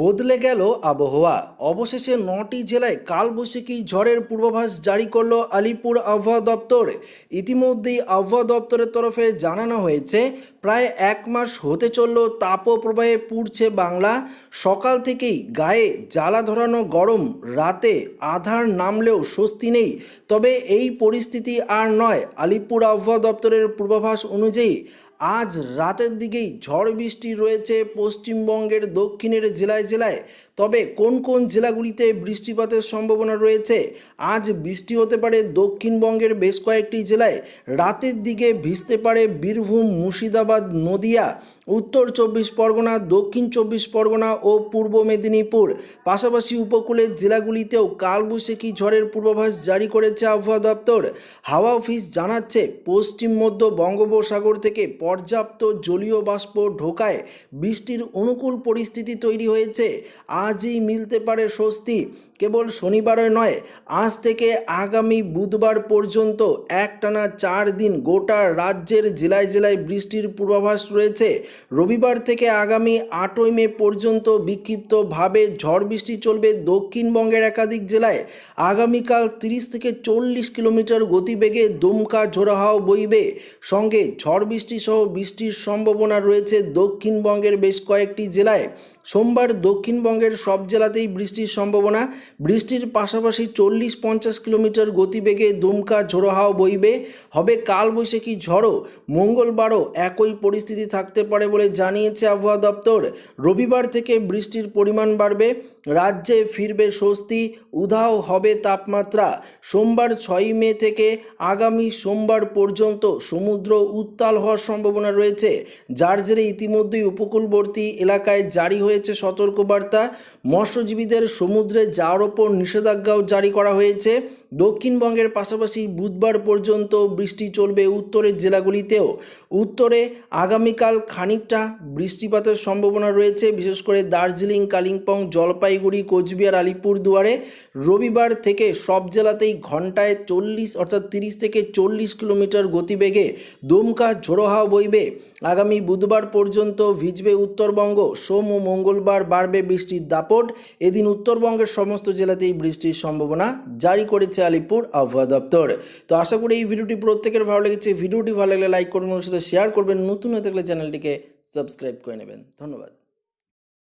বদলে গেল আবহাওয়া। অবশেষে নটি জেলায় কালবৈশাখী ঝড়ের পূর্বাভাস জারি করল আলিপুর আবহাওয়া দপ্তর। ইতিমধ্যেই আবহাওয়া দপ্তরের তরফে জানানো হয়েছে, প্রায় এক মাস হতে চলল তাপপ্রবাহে পুড়ছে বাংলা। সকাল থেকেই গায়ে জ্বালা ধরানো গরম, রাতে আধার নামলেও স্বস্তি নেই। তবে এই পরিস্থিতি আর নয়। আলিপুর আবহাওয়া দপ্তরের পূর্বাভাস অনুযায়ী আজ রাতের দিকেই ঝড় বৃষ্টি রয়েছে পশ্চিমবঙ্গের দক্ষিণের জেলায় জেলায়। তবে কোন কোন জেলাগুলিতে বৃষ্টিপাতের সম্ভাবনা রয়েছে? আজ বৃষ্টি হতে পারে দক্ষিণবঙ্গের বেশ কয়েকটি জেলায়। রাতের দিকে ভিজতে পারে বীরভূম, মুর্শিদাবাদ, নদিয়া উত্তর চব্বিশ পরগনা, দক্ষিণ চব্বিশ পরগনা ও পূর্ব মেদিনীপুর। পাশাপাশি উপকূলের জেলাগুলিতেও কালবৈশাখী ঝড়ের পূর্বাভাস জারি করেছে আবহাওয়া দপ্তর। হাওয়া অফিস জানাচ্ছে, পশ্চিম মধ্য বঙ্গোপসাগর থেকে পর্যাপ্ত জলীয় বাষ্প ঢোকায় বৃষ্টির অনুকূল পরিস্থিতি তৈরি হয়েছে। আজই মিলতে পারে স্বস্তি। কেবল শনিবারে নয়, আজ থেকে আগামী বুধবার পর্যন্ত একটানা চার দিন গোটা রাজ্যের জেলায় জেলায় বৃষ্টির পূর্বাভাস রয়েছে। রবিবার থেকে আগামী আটই মে পর্যন্ত বিক্ষিপ্তভাবে ঝড় বৃষ্টি চলবে দক্ষিণবঙ্গের একাধিক জেলায়। আগামীকাল তিরিশ থেকে চল্লিশ কিলোমিটার গতিবেগে দমকা ঝোড়ো হাওয়া বইবে। সঙ্গে ঝড় বৃষ্টি সহ বৃষ্টির সম্ভাবনা রয়েছে দক্ষিণবঙ্গের বেশ কয়েকটি জেলায়। সোমবার দক্ষিণবঙ্গের সব জেলাতেই বৃষ্টির সম্ভাবনা। বৃষ্টির পাশাপাশি চল্লিশ পঞ্চাশ কিলোমিটার গতিবেগে দুমকা ঝোড়ো বইবে। হবে কালবৈশাখী ঝড়ও মঙ্গলবারও একই পরিস্থিতি থাকতে পারে বলে জানিয়েছে আবহাওয়া দপ্তর। রবিবার থেকে বৃষ্টির পরিমাণ বাড়বে। রাজ্যে ফিরবে স্বস্তি। উধাও হবে তাপমাত্রা। সোমবার ছয়ই মে থেকে আগামী সোমবার পর্যন্ত সমুদ্র উত্তাল হওয়ার সম্ভাবনা রয়েছে। যার জেরে ইতিমধ্যেই উপকূলবর্তী এলাকায় জারি হয়েছে সতর্কবার্তা মৎস্যজীবীদের সমুদ্রে যাওয়ার ওপর নিষেধাজ্ঞাও জারি করা হয়েছে। দক্ষিণবঙ্গের পাশাপাশি বুধবার পর্যন্ত বৃষ্টি চলবে উত্তরের জেলাগুলিতেও। উত্তরে আগামীকাল খানিকটা বৃষ্টিপাতের সম্ভাবনা রয়েছে, বিশেষ করে দার্জিলিং, কালিম্পং, জলপাইগুড়ি, কোচবিহার, আলিপুরদুয়ারে। রবিবার থেকে সব জেলাতেই ঘন্টায় চল্লিশ অর্থাৎ তিরিশ থেকে চল্লিশ কিলোমিটার গতিবেগে দমকা ঝোড়ো হাওয়া বইবে। আগামী বুধবার পর্যন্ত ভিজবে উত্তরবঙ্গ। সোম ও মঙ্গলবার বাড়বে বৃষ্টির দাপট এদিন উত্তরবঙ্গের সমস্ত জেলাতেই বৃষ্টির সম্ভাবনা জারি করেছে আলিপুর আবহাওয়া দপ্তর। তো আশা করি এই ভিডিওটি প্রত্যেকের ভালো লেগেছে। ভিডিওটি ভালো লাগলে লাইক করবেন ওর সাথে শেয়ার করবেন। নতুন হয়ে থাকলে চ্যানেলটিকে সাবস্ক্রাইব করে নেবেন। ধন্যবাদ।